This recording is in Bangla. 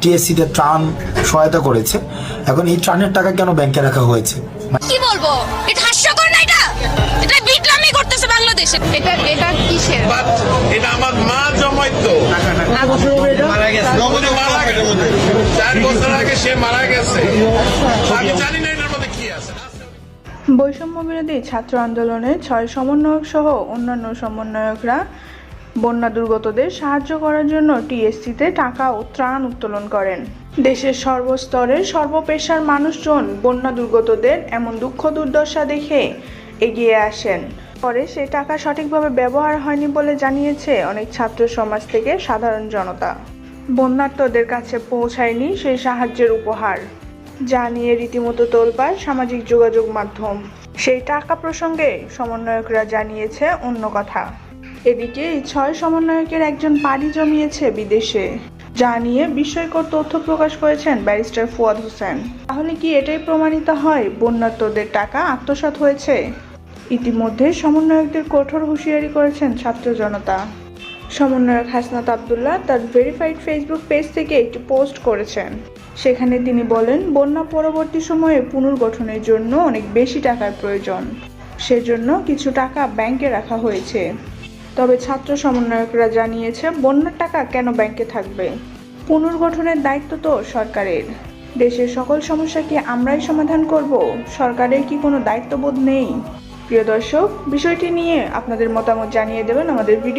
টিএসসিতে ত্রাণ সহায়তা করেছে। এখন এই ত্রাণের টাকা কেন ব্যাংকে রাখা হয়েছে? কি বলব? এটা হাস্যকর না এটা? এটা করতেছে বাংলাদেশে। এটা এটা কিসের? এটা আমার মা জমাইতো। মারা গেছে। চার বছর আগে সে মারা গেছে। আমি জানি না এটার মধ্যে কি আছে। বৈষম্য বিরোধী ছাত্র আন্দোলনে ছয় সমন্বয়ক সহ অন্যান্য সমন্বয়করা বন্যা দুর্গতদের সাহায্য করার জন্য টিএসসিতে টাকা ও ত্রাণ উত্তোলন করেন। দেশের সর্বস্তরের সর্বপেশার মানুষজন বন্যা দুর্গতদের এমন দুঃখ দুর্দশা দেখে এগিয়ে আসেন। পরে সেই টাকা সঠিকভাবে ব্যবহার হয়নি বলে জানিয়েছে অনেক ছাত্র সমাজ থেকে সাধারণ জনতা। বন্যার্তদের কাছে পৌঁছায়নি সেই সাহায্যের উপহার। যা নিয়ে রীতিমতো তোলপাড় সামাজিক যোগাযোগ মাধ্যম। সেই টাকা প্রসঙ্গে সমন্বয়করা জানিয়েছে অন্য কথা। এদিকে এই ছয় সমন্বয়কের একজন পাড়ি জমিয়েছে বিদেশে, যা নিয়ে বিস্ময়কর তথ্য প্রকাশ করেছেন ব্যারিস্টার ফুয়াদ হোসেন। তাহলে কি এটাই প্রমাণিত হয় বন্যার্তদের টাকা আত্মসাৎ হয়েছে? ইতিমধ্যে সমন্বয়কদের কঠোর হুঁশিয়ারি করেছেন ছাত্র জনতা। সমন্বয়ক হাসনাত আবদুল্লাহ তার ভেরিফাইড ফেসবুক পেজ থেকে একটি পোস্ট করেছেন। সেখানে তিনি বলেন, বন্যা পরবর্তী সময়ে পুনর্গঠনের জন্য অনেক বেশি টাকার প্রয়োজন। সেজন্য কিছু টাকা ব্যাংকে রাখা হয়েছে। তবে ছাত্র সমন্বয়করা জানিয়েছে, বন্যার টাকা কেন ব্যাংকে থাকবে? পুনর্গঠনের দায়িত্ব তো সরকারের। দেশের সকল সমস্যা কি আমরাই সমাধান করব। সরকারের কি কোনো দায়িত্ববোধ নেই? প্রিয় দর্শক, বিষয়টি নিয়ে আপনাদের মতামত জানিয়ে দেবেন আমাদের ভিডিও